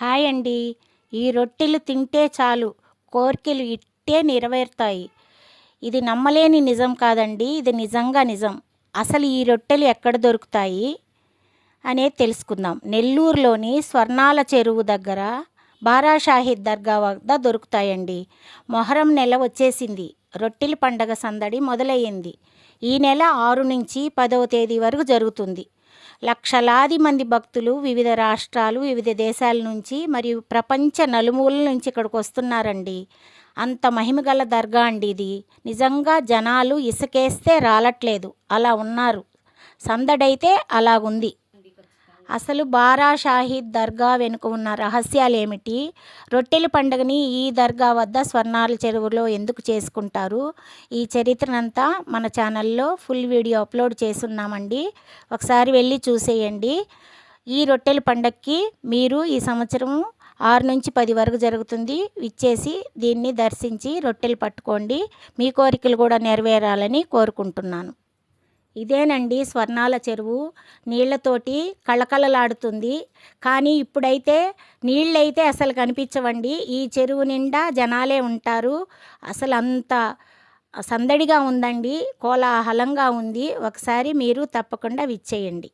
Hi అండి. ఈ రొట్టెలు తింటే చాలు. కోరికలు ఇట్టే నెరవేరుతాయి. ఇది నమ్మలేని నిజం కాదండి. ఇది నిజంగా నిజం. అసలు ఈ రొట్టెలు ఎక్కడ దొరుకుతాయి? అనేది తెలుసుకుందాం. నెల్లూరులోని స్వర్ణాల చెరువు దగ్గర బారాషాహిద్ దర్గా వద్ద దొరుకుతాయండి. మొహరం నెల వచ్చేసింది. రొట్టెల పండగ సందడి మొదలయ్యింది. ఈ నెల ఆరు నుంచి పదవ తేదీ వరకు జరుగుతుంది. లక్షలాది మంది భక్తులు వివిధ రాష్ట్రాలు వివిధ దేశాల నుంచి మరియు ప్రపంచ నలుమూలల నుంచి ఇక్కడికి వస్తున్నారండి. అంత మహిమగల దర్గా అండి ఇది. నిజంగా జనాలు ఇసుకేస్తే రాలట్లేదు. అలా ఉన్నారు. సందడైతే అలాగుంది. అసలు బారా షాహీద్ దర్గా వెనుక ఉన్న రహస్యాలు ఏమిటి రొట్టెల పండుగని ఈ దర్గా వద్ద స్వర్ణాల చెరువులో ఎందుకు చేసుకుంటారు? ఈ చరిత్రనంతా మన ఛానల్లో ఫుల్ వీడియో అప్లోడ్ చేస్తున్నామండి. ఒకసారి వెళ్ళి చూసేయండి. ఈ రొట్టెల పండగకి మీరు ఈ సంవత్సరం ఆరు నుంచి పది వరకు జరుగుతుంది. ఇచ్చేసి దీన్ని దర్శించి రొట్టెలు పట్టుకోండి. మీ కోరికలు కూడా నెరవేరాలని కోరుకుంటున్నాను. ఇదేనండి స్వర్ణాల చెరువు. నీళ్ళతోటి కళకళలాడుతుంది. కానీ ఇప్పుడైతే నీళ్ళైతే అసలు కనిపించవండి. ఈ చెరువు నిండా జనాలే ఉంటారు. అసలు అంత సందడిగా ఉందండి. కోలాహలంగా ఉంది. ఒకసారి మీరు తప్పకుండా విచ్చేయండి.